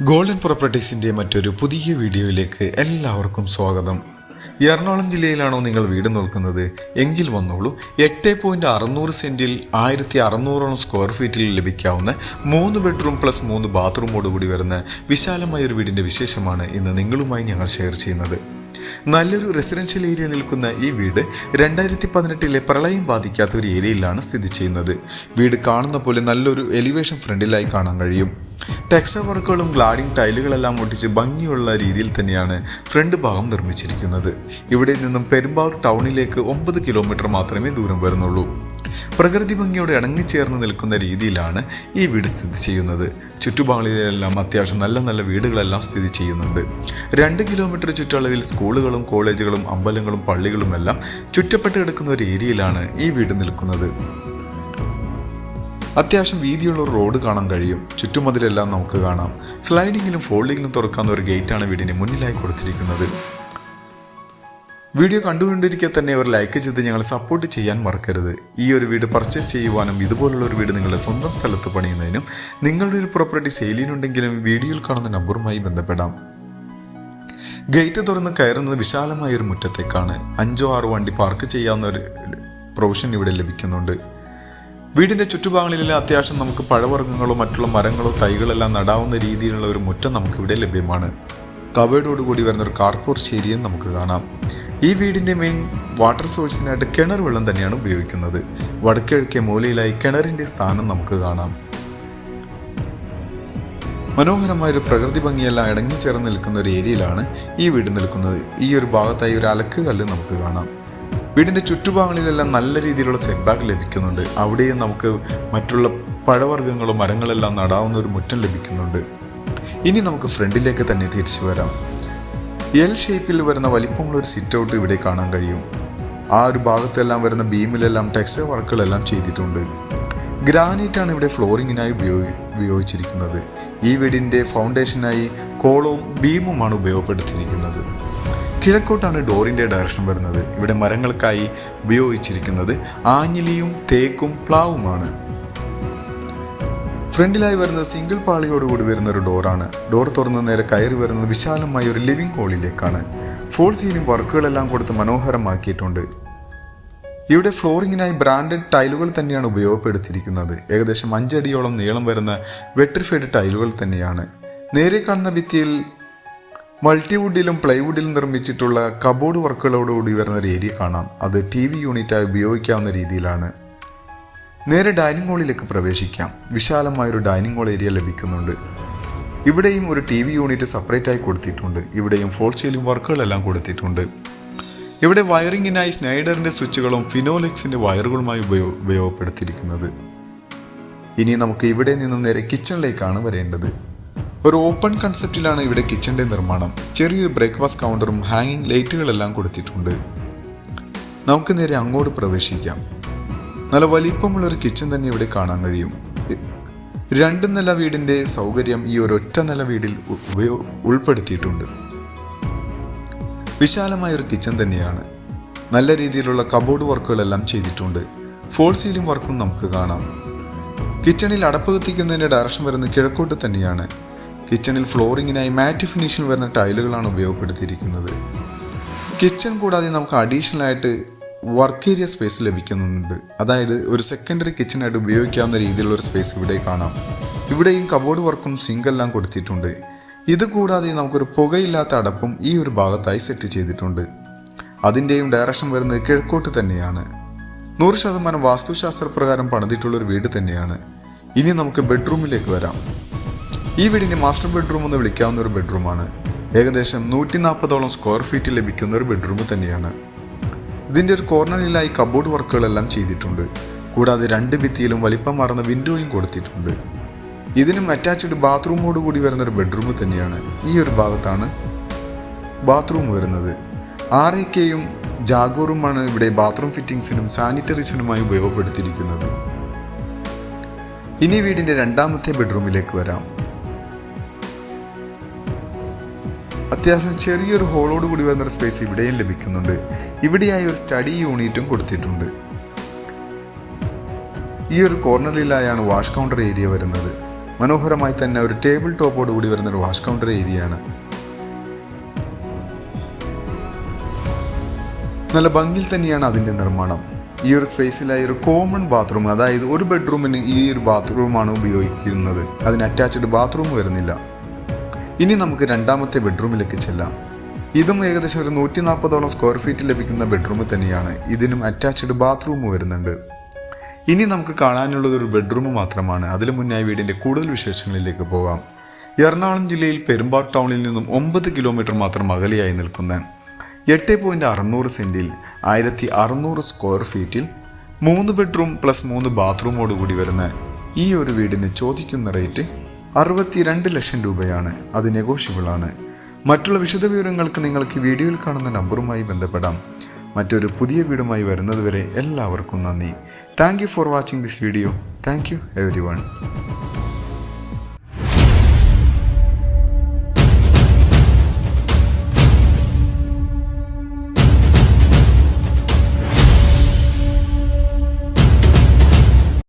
Golden പ്രോപ്പർട്ടീസിന്റെ മറ്റൊരു പുതിയ വീഡിയോയിലേക്ക് എല്ലാവർക്കും സ്വാഗതം. എറണാകുളം ജില്ലയിലാണോ നിങ്ങൾ വീട് നോക്കുന്നത്? എങ്കിൽ വന്നോളൂ. എട്ട് പോയിന്റ് അറുന്നൂറ് സെന്റിൽ ആയിരത്തി അറുന്നൂറോളം സ്ക്വയർ ഫീറ്റിൽ ലഭിക്കാവുന്ന മൂന്ന് ബെഡ്റൂം പ്ലസ് മൂന്ന് ബാത്റൂമോട് കൂടി വരുന്ന വിശാലമായ ഒരു വീടിന്റെ വിശേഷമാണ് ഇന്ന് നിങ്ങളുമായി ഞങ്ങൾ ഷെയർ ചെയ്യുന്നത്. നല്ലൊരു റെസിഡൻഷ്യൽ ഏരിയ നിൽക്കുന്ന ഈ വീട് രണ്ടായിരത്തി പതിനെട്ടിലെ പ്രളയം ബാധിക്കാത്ത ഒരു ഏരിയയിലാണ് സ്ഥിതി ചെയ്യുന്നത്. വീട് കാണുന്ന പോലെ നല്ലൊരു എലിവേഷൻ ഫ്രണ്ടിലായി കാണാൻ കഴിയും. ടെക്സ്റ്റർ വർക്കുകളും ഗ്ലാഡിംഗ് ടൈലുകളെല്ലാം ഒട്ടിച്ച് ഭംഗിയുള്ള രീതിയിൽ തന്നെയാണ് ഫ്രണ്ട് ഭാഗം നിർമ്മിച്ചിരിക്കുന്നത്. ഇവിടെ നിന്നും പെരുമ്പാവൂർ ടൗണിലേക്ക് ഒമ്പത് കിലോമീറ്റർ മാത്രമേ ദൂരം വരുന്നുള്ളൂ. പ്രകൃതി ഭംഗിയോടെ ഇണങ്ങിച്ചേർന്ന് നിൽക്കുന്ന രീതിയിലാണ് ഈ വീട് സ്ഥിതി ചെയ്യുന്നത്. ചുറ്റുപാളിലെല്ലാം അത്യാവശ്യം നല്ല നല്ല വീടുകളെല്ലാം സ്ഥിതി ചെയ്യുന്നുണ്ട്. രണ്ട് കിലോമീറ്റർ ചുറ്റളവിൽ സ്കൂളുകളും കോളേജുകളും അമ്പലങ്ങളും പള്ളികളുമെല്ലാം ചുറ്റപ്പെട്ട് കിടക്കുന്ന ഒരു ഏരിയയിലാണ് ഈ വീട് നിൽക്കുന്നത്. അത്യാവശ്യം വീതിയുള്ള ഒരു റോഡ് കാണാൻ കഴിയും. ചുറ്റുമതിലെല്ലാം നമുക്ക് കാണാം. സ്ലൈഡിങ്ങിലും ഫോൾഡിങ്ങിലും തുറക്കാവുന്ന ഒരു ഗേറ്റാണ് വീടിന് മുന്നിലായി കൊടുത്തിരിക്കുന്നത്. വീഡിയോ കണ്ടുകൊണ്ടിരിക്കെ തന്നെ ഒരു ലൈക്ക് ചെയ്ത് ഞങ്ങളെ സപ്പോർട്ട് ചെയ്യാൻ മറക്കരുത്. ഈ ഒരു വീട് പർച്ചേസ് ചെയ്യുവാനും ഇതുപോലുള്ള ഒരു വീട് നിങ്ങളുടെ സ്വന്തം സ്ഥലത്ത് പണിയുന്നതിനും നിങ്ങളുടെ ഒരു പ്രോപ്പർട്ടി സെയിലിനുണ്ടെങ്കിലും വീഡിയോയിൽ കാണുന്ന നമ്പറുമായി ബന്ധപ്പെടാം. ഗേറ്റ് തുറന്ന് കയറുന്നത് വിശാലമായ ഒരു മുറ്റത്തേക്കാണ്. അഞ്ചോ ആറോ വണ്ടി പാർക്ക് ചെയ്യാവുന്ന ഒരു പ്രൊവിഷൻ ഇവിടെ ലഭിക്കുന്നുണ്ട്. വീടിന്റെ ചുറ്റുഭാഗങ്ങളിലെല്ലാം അത്യാവശ്യം നമുക്ക് പഴവർഗങ്ങളോ മറ്റുള്ള മരങ്ങളോ തൈകളെല്ലാം നടാവുന്ന രീതിയിലുള്ള ഒരു മുറ്റം നമുക്ക് ഇവിടെ ലഭ്യമാണ്. കവേഡോട് കൂടി വരുന്ന ഒരു കാർപോർച്ച് ഏരിയയും നമുക്ക് കാണാം. ഈ വീടിന്റെ മെയിൻ വാട്ടർ സോഴ്സിനായിട്ട് കിണർ വെള്ളം തന്നെയാണ് ഉപയോഗിക്കുന്നത്. വടക്കിഴക്കേ മൂലയിലായി കിണറിന്റെ സ്ഥാനം നമുക്ക് കാണാം. മനോഹരമായ ഒരു പ്രകൃതി ഭംഗിയെല്ലാം ഇടങ്ങിച്ചേർന്ന് നിൽക്കുന്ന ഒരു ഏരിയയിലാണ് ഈ വീട് നിൽക്കുന്നത്. ഈ ഒരു ഭാഗത്തായി ഒരു അലക്ക് കല്ല് നമുക്ക് കാണാം. വീടിന്റെ ചുറ്റുഭാഗങ്ങളിലെല്ലാം നല്ല രീതിയിലുള്ള സെറ്റ് ബാക്ക് ലഭിക്കുന്നുണ്ട്. അവിടെയും നമുക്ക് മറ്റുള്ള പഴവർഗങ്ങളും മരങ്ങളെല്ലാം നടാവുന്ന ഒരു മുറ്റം ലഭിക്കുന്നുണ്ട്. ഇനി നമുക്ക് ഫ്രണ്ടിലേക്ക് തന്നെ തിരിച്ചു വരാം. എൽ ഷേപ്പിൽ വരുന്ന വലിപ്പമുള്ള ഒരു സിറ്റ് ഔട്ട് ഇവിടെ കാണാൻ കഴിയും. ആ ഒരു ഭാഗത്തെല്ലാം വരുന്ന ബീമിലെല്ലാം ടെക്സ് വർക്കുകളെല്ലാം ചെയ്തിട്ടുണ്ട്. ഗ്രാനൈറ്റ് ആണ് ഇവിടെ ഫ്ലോറിങ്ങിനായി ഉപയോഗി ഉപയോഗിച്ചിരിക്കുന്നത്. ഈ വീടിന്റെ ഫൗണ്ടേഷനായി കോളവും ബീമുമാണ് ഉപയോഗപ്പെടുത്തിയിരിക്കുന്നത്. കിഴക്കോട്ടാണ് ഡോറിന്റെ ഡയറക്ഷൻ വരുന്നത്. ഇവിടെ മരങ്ങൾക്കായി ഉപയോഗിച്ചിരിക്കുന്നത് ആഞ്ഞിലിയും തേക്കും പ്ലാവുമാണ്. ഫ്രണ്ടിലായി വരുന്നത് സിംഗിൾ പാളിയോടുകൂടി വരുന്ന ഒരു ഡോറാണ്. ഡോർ തുറന്ന നേരെ കയറി വരുന്നത് വിശാലമായ ഒരു ലിവിംഗ് ഹോളിലേക്കാണ് ഫോൾ സീലിംഗ് വർക്കുകളെല്ലാം കൊടുത്ത് മനോഹരമാക്കിയിട്ടുണ്ട്. ഇവിടെ ഫ്ലോറിങ്ങിനായി ബ്രാൻഡഡ് ടൈലുകൾ തന്നെയാണ് ഉപയോഗപ്പെടുത്തിയിരിക്കുന്നത്. ഏകദേശം അഞ്ചടിയോളം നീളം വരുന്ന വെട്രിഫൈഡ് ടൈലുകൾ തന്നെയാണ്. നേരെ കാണുന്ന ഭിത്തിയിൽ മൾട്ടിവുഡിലും പ്ലൈവുഡിലും നിർമ്മിച്ചിട്ടുള്ള കബോർഡ് വർക്കുകളോടുകൂടി വരുന്ന ഒരു ഏരിയ കാണാം. അത് ടി വി യൂണിറ്റായി ഉപയോഗിക്കാവുന്ന രീതിയിലാണ്. നേരെ ഡൈനിങ് ഹാളിലേക്ക് പ്രവേശിക്കാം. വിശാലമായൊരു ഡൈനിങ് ഹാൾ ഏരിയ ലഭിക്കുന്നുണ്ട്. ഇവിടെയും ഒരു ടി വി യൂണിറ്റ് സെപ്പറേറ്റ് ആയി കൊടുത്തിട്ടുണ്ട്. ഇവിടെയും ഫോൾ സീലിംഗ് വർക്കുകളെല്ലാം കൊടുത്തിട്ടുണ്ട്. ഇവിടെ വയറിങ്ങിനായി സ്നൈഡറിന്റെ സ്വിച്ചുകളും ഫിനോലെക്സിന്റെ വയറുകളുമായി ഉപയോഗ ഉപയോഗപ്പെടുത്തിയിരിക്കുന്നത്. ഇനി നമുക്ക് ഇവിടെ നിന്നും നേരെ കിച്ചണിലേക്കാണ് വരേണ്ടത്. ഒരു ഓപ്പൺ കൺസെപ്റ്റിലാണ് ഇവിടെ കിച്ചന്റെ നിർമ്മാണം. ചെറിയൊരു ബ്രേക്ക്ഫാസ്റ്റ് കൗണ്ടറും ഹാങ്ങിങ് ലൈറ്റുകളെല്ലാം കൊടുത്തിട്ടുണ്ട്. നമുക്ക് നേരെ അങ്ങോട്ട് പ്രവേശിക്കാം. നല്ല വലിപ്പമുള്ള ഒരു കിച്ചൺ തന്നെ ഇവിടെ കാണാൻ കഴിയും. രണ്ട് നില വീടിന്റെ സൗകര്യം ഈ ഒരു ഒറ്റ നില വീടിൽ ഉൾപ്പെടുത്തിയിട്ടുണ്ട്. വിശാലമായ ഒരു കിച്ചൺ തന്നെയാണ്. നല്ല രീതിയിലുള്ള കബോർഡ് വർക്കുകളെല്ലാം ചെയ്തിട്ടുണ്ട്. ഫോൾ സീലിംഗ് വർക്കും നമുക്ക് കാണാം. കിച്ചണിൽ അടപ്പ് കത്തിക്കുന്നതിന്റെ ഡയറക്ഷൻ വരുന്ന കിഴക്കോട്ട് തന്നെയാണ്. കിച്ചണിൽ ഫ്ലോറിങ്ങിനായി മാറ്റ് ഫിനിഷിൽ വരുന്ന ടൈലുകളാണ് ഉപയോഗപ്പെടുത്തിയിരിക്കുന്നത്. കിച്ചൺ കൂടാതെ നമുക്ക് അഡീഷണൽ ആയിട്ട് വർക്ക് ഏരിയ സ്പേസ് ലഭിക്കുന്നുണ്ട്. അതായത് ഒരു സെക്കൻഡറി കിച്ചണായിട്ട് ഉപയോഗിക്കാവുന്ന രീതിയിലുള്ള ഒരു സ്പേസ് ഇവിടെ കാണാം. ഇവിടെയും കബോർഡ് വർക്കും സിങ്കെല്ലാം കൊടുത്തിട്ടുണ്ട്. ഇത് കൂടാതെ നമുക്കൊരു പുകയില്ലാത്ത അടപ്പും ഈ ഒരു ഭാഗത്തായി സെറ്റ് ചെയ്തിട്ടുണ്ട്. അതിന്റെയും ഡയറക്ഷൻ വരുന്നത് കിഴക്കോട്ട് തന്നെയാണ്. നൂറ് ശതമാനം വാസ്തുശാസ്ത്രപ്രകാരം പണിതിട്ടുള്ള ഒരു വീട് തന്നെയാണ്. ഇനി നമുക്ക് ബെഡ്റൂമിലേക്ക് വരാം. ഈ വീടിന്റെ മാസ്റ്റർ ബെഡ്റൂം എന്ന് വിളിക്കാവുന്ന ഒരു ബെഡ്റൂമാണ് ഏകദേശം നൂറ്റി നാൽപ്പതോളം സ്ക്വയർ ഫീറ്റ് ലഭിക്കുന്ന ഒരു ബെഡ്റൂം തന്നെയാണ്. ഇതിന്റെ ഒരു കോർണറിലായി കബോർഡ് വർക്കുകളെല്ലാം ചെയ്തിട്ടുണ്ട്. കൂടാതെ രണ്ട് ഭിത്തിയിലും വലിപ്പം മാറുന്ന വിൻഡോയും കൊടുത്തിട്ടുണ്ട്. ഇതിനും അറ്റാച്ച്ഡ് ബാത്റൂമോട് കൂടി വരുന്ന ഒരു ബെഡ്റൂം തന്നെയാണ്. ഈ ഒരു ഭാഗത്താണ് ബാത്റൂം വരുന്നത്. ആർ എ കെയും ജാഗോറുമാണ് ഇവിടെ ബാത്റൂം ഫിറ്റിംഗ്സിനും സാനിറ്ററീസിനുമായി ഉപയോഗപ്പെടുത്തിയിരിക്കുന്നത്. ഇനി വീടിന്റെ രണ്ടാമത്തെ ബെഡ്റൂമിലേക്ക് വരാം. അത്യാവശ്യം ചെറിയൊരു ഹോളോട് കൂടി വരുന്നൊരു സ്പേസ് ഇവിടെയും ലഭിക്കുന്നുണ്ട്. ഇവിടെയായി ഒരു സ്റ്റഡി യൂണിറ്റും കൊടുത്തിട്ടുണ്ട്. ഈ ഒരു കോർണറിലായാണ് വാഷ് കൗണ്ടർ ഏരിയ വരുന്നത്. മനോഹരമായി തന്നെ ഒരു ടേബിൾ ടോപ്പോട് കൂടി വരുന്ന ഒരു വാഷ് കൗണ്ടർ ഏരിയയാണ് നല്ല ഭംഗിയിൽ തന്നെയാണ് അതിന്റെ നിർമ്മാണം. ഈ ഒരു സ്പേസിലായി ഒരു കോമൺ ബാത്റൂം അതായത് ഒരു ബെഡ്റൂമിന് ഈ ഒരു ബാത്റൂമാണ് ഉപയോഗിക്കുന്നത്. അതിന് അറ്റാച്ച്ഡ് ബാത്റൂം വരുന്നില്ല. ഇനി നമുക്ക് രണ്ടാമത്തെ ബെഡ്റൂമിലേക്ക് ചെല്ലാം. ഇതും ഏകദേശം ഒരു നൂറ്റി നാൽപ്പതോളം സ്ക്വയർ ഫീറ്റ് ലഭിക്കുന്ന ബെഡ്റൂം തന്നെയാണ്. ഇതിനും അറ്റാച്ച്ഡ് ബാത്റൂം വരുന്നുണ്ട്. ഇനി നമുക്ക് കാണാനുള്ളത് ഒരു ബെഡ്റൂം മാത്രമാണ്. അതിനു മുന്നായി വീടിന്റെ കൂടുതൽ വിശേഷങ്ങളിലേക്ക് പോകാം. എറണാകുളം ജില്ലയിൽ പെരുമ്പാർ ടൗണിൽ നിന്നും ഒമ്പത് കിലോമീറ്റർ മാത്രം അകലെയായി നിൽക്കുന്ന എട്ട് പോയിന്റ് അറുന്നൂറ് സെന്റിൽ ആയിരത്തി അറുന്നൂറ് സ്ക്വയർ ഫീറ്റിൽ മൂന്ന് ബെഡ്റൂം പ്ലസ് മൂന്ന് ബാത്റൂമോട് കൂടി വരുന്ന ഈ ഒരു വീടിന് ചോദിക്കുന്ന റേറ്റ് അറുപത്തിരണ്ട് ലക്ഷം രൂപയാണ്. അത് നെഗോഷ്യബിൾ ആണ്. മറ്റുള്ള വിശദവിവരങ്ങൾക്ക് നിങ്ങൾക്ക് വീഡിയോയിൽ കാണുന്ന നമ്പറുമായി ബന്ധപ്പെടാം. മറ്റൊരു പുതിയ വീടുമായി വരുന്നതുവരെ എല്ലാവർക്കും നന്ദി. Thank for watching this video thank you everyone